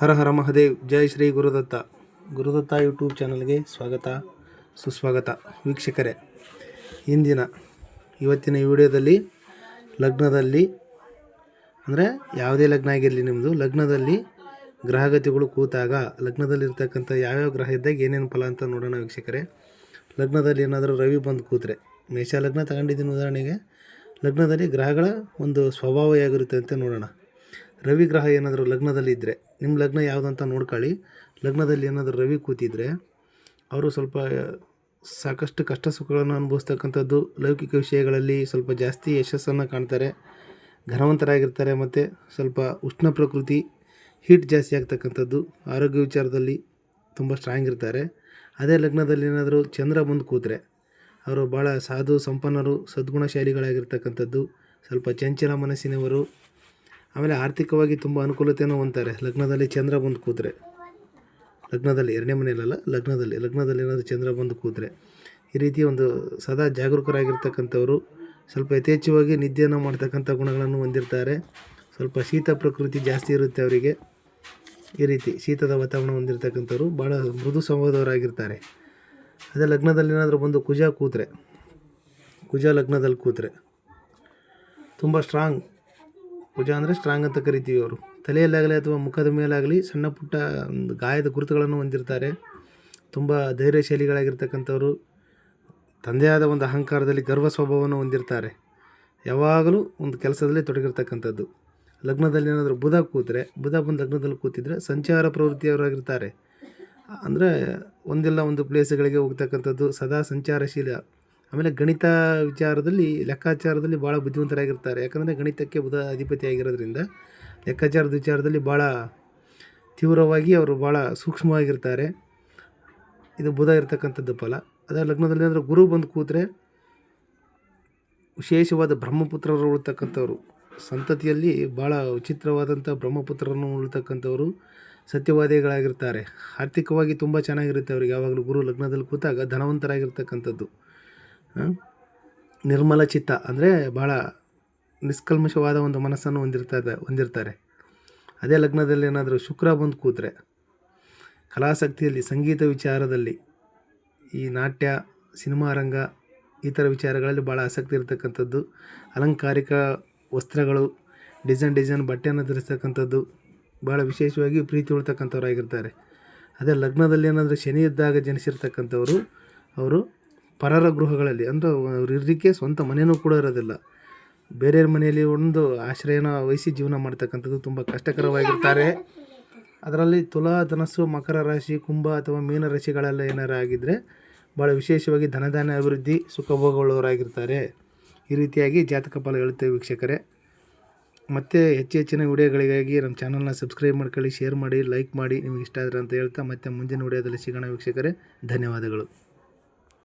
ಹರ ಹರ ಮಹದೇವ್, ಜೈ ಶ್ರೀ ಗುರುದತ್ತ. ಗುರುದತ್ತ ಯೂಟ್ಯೂಬ್ ಚಾನಲ್ಗೆ ಸ್ವಾಗತ, ಸುಸ್ವಾಗತ ವೀಕ್ಷಕರೇ. ಇಂದಿನ, ಇವತ್ತಿನ ವಿಡಿಯೋದಲ್ಲಿ ಲಗ್ನದಲ್ಲಿ, ಅಂದರೆ ಯಾವುದೇ ಲಗ್ನ ಆಗಿರಲಿ ನಿಮ್ಮದು ಲಗ್ನದಲ್ಲಿ ಗ್ರಹಗತಿಗಳು ಕೂತಾಗ, ಲಗ್ನದಲ್ಲಿರ್ತಕ್ಕಂಥ ಯಾವ್ಯಾವ ಗ್ರಹ ಇದ್ದಾಗ ಏನೇನು ಫಲ ಅಂತ ನೋಡೋಣ ವೀಕ್ಷಕರೇ. ಲಗ್ನದಲ್ಲಿ ಏನಾದರೂ ರವಿ ಬಂದು ಕೂತ್ರೆ, ಮೇಷ ಲಗ್ನ ತಗೊಂಡಿದ್ದೀನಿ ಉದಾಹರಣೆಗೆ, ಲಗ್ನದಲ್ಲಿ ಗ್ರಹಗಳ ಒಂದು ಸ್ವಭಾವ ಹೇಗಿರುತ್ತೆ ಅಂತ ನೋಡೋಣ. ರವಿ ಗ್ರಹ ಏನಾದರೂ ಲಗ್ನದಲ್ಲಿ ಇದ್ದರೆ ನಿಮ್ಮ ಲಗ್ನ ಯಾವುದಂತ ನೋಡ್ಕೊಳ್ಳಿ. ಲಗ್ನದಲ್ಲಿ ಏನಾದರೂ ರವಿ ಕೂತಿದ್ರೆ, ಅವರು ಸ್ವಲ್ಪ ಸಾಕಷ್ಟು ಕಷ್ಟ ಸುಖಗಳನ್ನು ಅನುಭವಿಸ್ತಕ್ಕಂಥದ್ದು, ಲೌಕಿಕ ವಿಷಯಗಳಲ್ಲಿ ಸ್ವಲ್ಪ ಜಾಸ್ತಿ ಯಶಸ್ಸನ್ನು ಕಾಣ್ತಾರೆ, ಘನವಂತರಾಗಿರ್ತಾರೆ, ಮತ್ತು ಸ್ವಲ್ಪ ಉಷ್ಣ ಪ್ರಕೃತಿ ಹೀಟ್ ಜಾಸ್ತಿ ಆಗ್ತಕ್ಕಂಥದ್ದು, ಆರೋಗ್ಯ ವಿಚಾರದಲ್ಲಿ ತುಂಬ ಸ್ಟ್ರಾಂಗ್ ಇರ್ತಾರೆ. ಅದೇ ಲಗ್ನದಲ್ಲಿ ಏನಾದರೂ ಚಂದ್ರ ಬಂದು ಕೂತ್ರೆ, ಅವರು ಭಾಳ ಸಾಧು ಸಂಪನ್ನರು, ಸದ್ಗುಣಶಾಲಿಗಳಾಗಿರ್ತಕ್ಕಂಥದ್ದು, ಸ್ವಲ್ಪ ಚಂಚಲ ಮನಸ್ಸಿನವರು ಆಮೇಲೆ ಆರ್ಥಿಕವಾಗಿ ತುಂಬ ಅನುಕೂಲತೆಯನ್ನು ಹೊಂತಾರೆ ಲಗ್ನದಲ್ಲಿ ಚಂದ್ರ ಬಂದು ಕೂತ್ರೆ. ಲಗ್ನದಲ್ಲಿ, ಎರಡನೇ ಮನೆಯಲ್ಲ ಲಗ್ನದಲ್ಲಿ ಲಗ್ನದಲ್ಲಿ ಏನಾದರೂ ಚಂದ್ರ ಬಂದು ಕೂತ್ರೆ. ಈ ರೀತಿ ಒಂದು ಸದಾ ಜಾಗರೂಕರಾಗಿರ್ತಕ್ಕಂಥವರು ಸ್ವಲ್ಪ ಯಥೇಚ್ಛವಾಗಿ ನಿದ್ದೆಯನ್ನು ಮಾಡ್ತಕ್ಕಂಥ ಗುಣಗಳನ್ನು ಹೊಂದಿರ್ತಾರೆ. ಸ್ವಲ್ಪ ಶೀತ ಪ್ರಕೃತಿ ಜಾಸ್ತಿ ಇರುತ್ತೆ ಅವರಿಗೆ. ಈ ರೀತಿ ಶೀತದ ವಾತಾವರಣ ಹೊಂದಿರತಕ್ಕಂಥವ್ರು ಭಾಳ ಮೃದು ಸ್ವಭಾವದವರಾಗಿರ್ತಾರೆ ಅದೇ ಲಗ್ನದಲ್ಲಿ ಏನಾದರೂ ಬಂದು ಕುಜ ಕೂತ್ರೆ. ಕುಜ ಲಗ್ನದಲ್ಲಿ ಕೂತ್ರೆ. ತುಂಬ ಸ್ಟ್ರಾಂಗ್ ಕುಜ ಅಂದರೆ ಸ್ಟ್ರಾಂಗ್ ಅಂತ ಕರಿತೀವಿ ಅವರು. ತಲೆಯಲ್ಲಾಗಲಿ ಅಥವಾ ಮುಖದ ಮೇಲಾಗಲಿ ಸಣ್ಣ ಪುಟ್ಟ ಒಂದು ಗಾಯದ ಗುರುತುಗಳನ್ನು ಹೊಂದಿರ್ತಾರೆ. ತುಂಬ ಧೈರ್ಯಶೈಲಿಗಳಾಗಿರ್ತಕ್ಕಂಥವರು. ತಂದೆಯಾದ ಒಂದು ಅಹಂಕಾರದಲ್ಲಿ ಗರ್ವ ಸ್ವಭಾವವನ್ನು ಹೊಂದಿರ್ತಾರೆ. ಯಾವಾಗಲೂ ಒಂದು ಕೆಲಸದಲ್ಲಿ ತೊಡಗಿರ್ತಕ್ಕಂಥದ್ದು. ಲಗ್ನದಲ್ಲಿ ಏನಾದರೂ ಬುಧ ಕೂತ್ರೆ, ಬುಧ ಬಂದು ಲಗ್ನದಲ್ಲಿ ಕೂತಿದ್ರೆ ಸಂಚಾರ ಪ್ರವೃತ್ತಿಯವರಾಗಿರ್ತಾರೆ. ಅಂದರೆ ಒಂದಿಲ್ಲ ಒಂದು ಪ್ಲೇಸ್ಗಳಿಗೆ ಹೋಗ್ತಕ್ಕಂಥದ್ದು ಸದಾ ಸಂಚಾರಶೀಲ. ಆಮೇಲೆ ಗಣಿತ ವಿಚಾರದಲ್ಲಿ, ಲೆಕ್ಕಾಚಾರದಲ್ಲಿ ಭಾಳ ಬುದ್ಧಿವಂತರಾಗಿರ್ತಾರೆ. ಯಾಕಂದರೆ ಗಣಿತಕ್ಕೆ ಬುಧ ಅಧಿಪತಿ ಆಗಿರೋದ್ರಿಂದ ಲೆಕ್ಕಾಚಾರದ ವಿಚಾರದಲ್ಲಿ ಭಾಳ ತೀವ್ರವಾಗಿ ಅವರು ಭಾಳ ಸೂಕ್ಷ್ಮವಾಗಿರ್ತಾರೆ. ಇದು ಬುಧ ಇರ್ತಕ್ಕಂಥದ್ದು ಫಲ. ಅದರ ಲಗ್ನದಲ್ಲಿ ಅಂದರೆ ಗುರು ಬಂದು ಕೂತ್ರೆ ವಿಶೇಷವಾದ ಬ್ರಹ್ಮಪುತ್ರರು ಉಳ್ತಕ್ಕಂಥವ್ರು. ಸಂತತಿಯಲ್ಲಿ ಭಾಳ ವಿಚಿತ್ರವಾದಂಥ ಬ್ರಹ್ಮಪುತ್ರರನ್ನು ಉಳ್ತಕ್ಕಂಥವ್ರು ಸತ್ಯವಾದಿಗಳಾಗಿರ್ತಾರೆ. ಆರ್ಥಿಕವಾಗಿ ತುಂಬ ಚೆನ್ನಾಗಿರುತ್ತೆ ಅವ್ರಿಗೆ. ಯಾವಾಗಲೂ ಗುರು ಲಗ್ನದಲ್ಲಿ ಕೂತಾಗ ಧನವಂತರಾಗಿರ್ತಕ್ಕಂಥದ್ದು. ನಿರ್ಮಲ ಚಿತ್ತ ಅಂದರೆ ಭಾಳ ನಿಷ್ಕಲ್ಮಶವಾದ ಒಂದು ಮನಸ್ಸನ್ನು ಹೊಂದಿರ್ತದೆ ಹೊಂದಿರ್ತಾರೆ. ಅದೇ ಲಗ್ನದಲ್ಲಿ ಏನಾದರೂ ಶುಕ್ರ ಬಂದು ಕೂತ್ರೆ, ಕಲಾಸಕ್ತಿಯಲ್ಲಿ, ಸಂಗೀತ ವಿಚಾರದಲ್ಲಿ, ಈ ನಾಟ್ಯ, ಸಿನಿಮಾ ರಂಗ ಈ ಥರ ವಿಚಾರಗಳಲ್ಲಿ ಭಾಳ ಆಸಕ್ತಿ ಇರತಕ್ಕಂಥದ್ದು. ಅಲಂಕಾರಿಕ ವಸ್ತ್ರಗಳು, ಡಿಸೈನ್ ಡಿಸೈನ್ ಬಟ್ಟೆಯನ್ನು ಧರಿಸ್ತಕ್ಕಂಥದ್ದು ಭಾಳ ವಿಶೇಷವಾಗಿ ಪ್ರೀತಿ ಉಳ್ತಕ್ಕಂಥವ್ರಾಗಿರ್ತಾರೆ. ಅದೇ ಲಗ್ನದಲ್ಲಿ ಏನಾದರೂ ಶನಿ ಇದ್ದಾಗ ಜನಿಸಿರ್ತಕ್ಕಂಥವರು, ಅವರು ಪರರ ಗೃಹಗಳಲ್ಲಿ, ಅಂದರೆ ಅವ್ರು ಇರಲಿಕ್ಕೆ ಸ್ವಂತ ಮನೆಯೂ ಕೂಡ ಇರೋದಿಲ್ಲ. ಬೇರೆಯವ್ರ ಮನೆಯಲ್ಲಿ ಒಂದು ಆಶ್ರಯನ ವಹಿಸಿ ಜೀವನ ಮಾಡ್ತಕ್ಕಂಥದ್ದು ತುಂಬ ಕಷ್ಟಕರವಾಗಿರ್ತಾರೆ. ಅದರಲ್ಲಿ ತುಲಾ, ಧನಸ್ಸು, ಮಕರ ರಾಶಿ, ಕುಂಭ ಅಥವಾ ಮೀನ ರಾಶಿಗಳೆಲ್ಲ ಏನಾರು ಆಗಿದ್ದರೆ ಭಾಳ ವಿಶೇಷವಾಗಿ ಧನಧಾನ್ಯ ಅಭಿವೃದ್ಧಿ ಸುಖಭೋಗಗಳವರಾಗಿರ್ತಾರೆ ಈ ರೀತಿಯಾಗಿ ಜಾತಕ ಫಲ ಹೇಳುತ್ತೇವೆ ವೀಕ್ಷಕರೇ. ಮತ್ತು ಹೆಚ್ಚು ಹೆಚ್ಚಿನ ವಿಡಿಯೋಗಳಿಗಾಗಿ ನಮ್ಮ ಚಾನಲ್ನ ಸಬ್ಸ್ಕ್ರೈಬ್ ಮಾಡ್ಕೊಳ್ಳಿ, ಶೇರ್ ಮಾಡಿ, ಲೈಕ್ ಮಾಡಿ. ನಿಮಗೆ ಇಷ್ಟ ಆದರೆ ಅಂತ ಹೇಳ್ತಾ ಮತ್ತೆ ಮುಂದಿನ ವಿಡಿಯೋದಲ್ಲಿ ಸಿಗೋಣ ವೀಕ್ಷಕರೇ. ಧನ್ಯವಾದಗಳು.